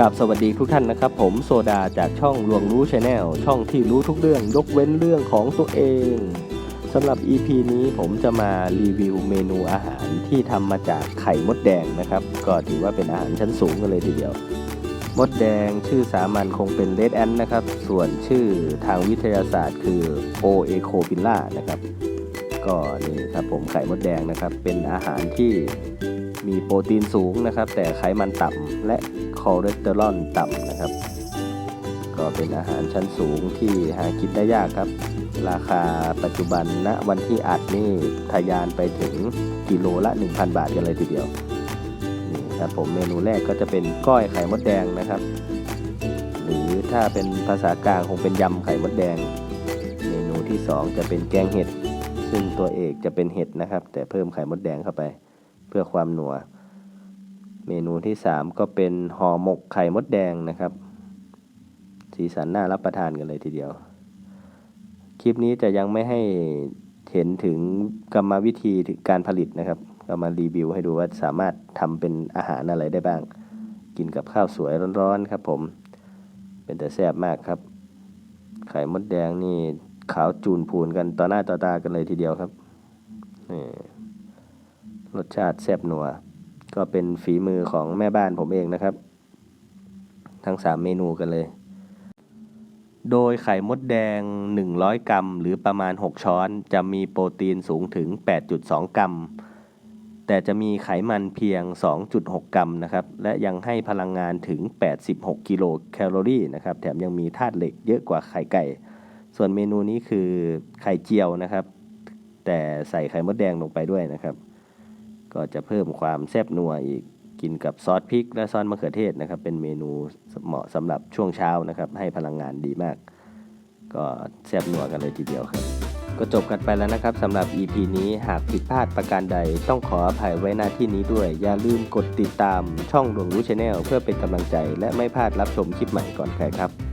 กับสวัสดีทุกท่านนะครับ ผมโซดาจากช่องลวงรู้ชาแนลช่องที่รู้ทุกเรื่องยกเว้นเรื่องของตัวเองสำหรับ EP นี้ผมจะมารีวิวเมนูอาหารที่ทำมาจากไข่มดแดงนะครับ ก็ถือว่าเป็นอาหารชั้นสูงกันเลยทีเดียว มดแดงชื่อสามัญคงเป็นเลดแอนนะครับ ส่วนชื่อทางวิทยาศาสตร์คือโอเอโคปิล่านะครับ ก็นี่ครับผมไข่มดแดงนะครับ เป็นอาหารที่มีโปรตีนสูงนะครับ แต่ไขมันต่ำและ คอเลสเตอรอลต่ำนะครับ ก็เป็นอาหารชั้นสูงที่หากินได้ยากครับ ราคาปัจจุบันณวันที่อัดนี่ทะยานไปถึงกิโลละ 1,000 บาทกันเลยทีเดียวนี่ครับผมเมนูแรกก็จะเป็นก้อยไข่มดแดงนะครับ หรือถ้าเป็นภาษากลางคงเป็นยำไข่มดแดง เมนูที่สองจะเป็นแกงเห็ดซึ่งตัวเอกจะเป็นเห็ดนะครับ แต่เพิ่มไข่มดแดงเข้าไป เพื่อความหนัว เมนูที่สามก็เป็นห่อหมกไข่มดแดงนะครับ สีสันน่ารับประทานกันเลยทีเดียว คลิปนี้จะยังไม่ให้เห็นถึงกรรมวิธีการผลิตนะครับก็มารีวิวให้ดูว่าสามารถทำเป็นอาหารอะไรได้บ้าง กินกับข้าวสวยร้อนๆครับผม เป็นแต่แซ่บมากครับ ไข่มดแดงนี่ขาวจูนพูนกันต่อหน้าต่อตากันเลยทีเดียวครับนี่รสชาติแซ่บนัว ก็เป็นฝีมือของแม่บ้านผมเองนะครับ ทั้งสามเมนูกันเลย โดยไข่มดแดง 100 กรัม หรือประมาณ 6 ช้อน จะมีโปรตีนสูงถึง 8.2 กรัม แต่จะมีไขมันเพียง 2.6 กรัมนะครับ และยังให้พลังงานถึง 86 กิโลแคลอรี่นะครับ แถมยังมีธาตุเหล็กเยอะกว่าไข่ไก่ ส่วนเมนูนี้คือไข่เจียวนะครับ แต่ใส่ไข่มดแดงลงไปด้วยนะครับ ก็จะเพิ่มความแซ่บนัวอีกกินกับซอสพริก และซอสมะเขือเทศนะครับ เป็นเมนูเหมาะสำหรับช่วงเช้านะครับ ให้พลังงานดีมาก ก็แซ่บนัวกันเลยทีเดียวครับ ก็จบกันไปแล้วนะครับสำหรับ EP นี้หากผิดพลาดประการใดต้องขออภัยไว้หน้าที่นี้ด้วย อย่าลืมกดติดตามช่องดวงรู้ชาแนลเพื่อเป็นกำลังใจ และไม่พลาดรับชมคลิปใหม่ก่อนใครครับ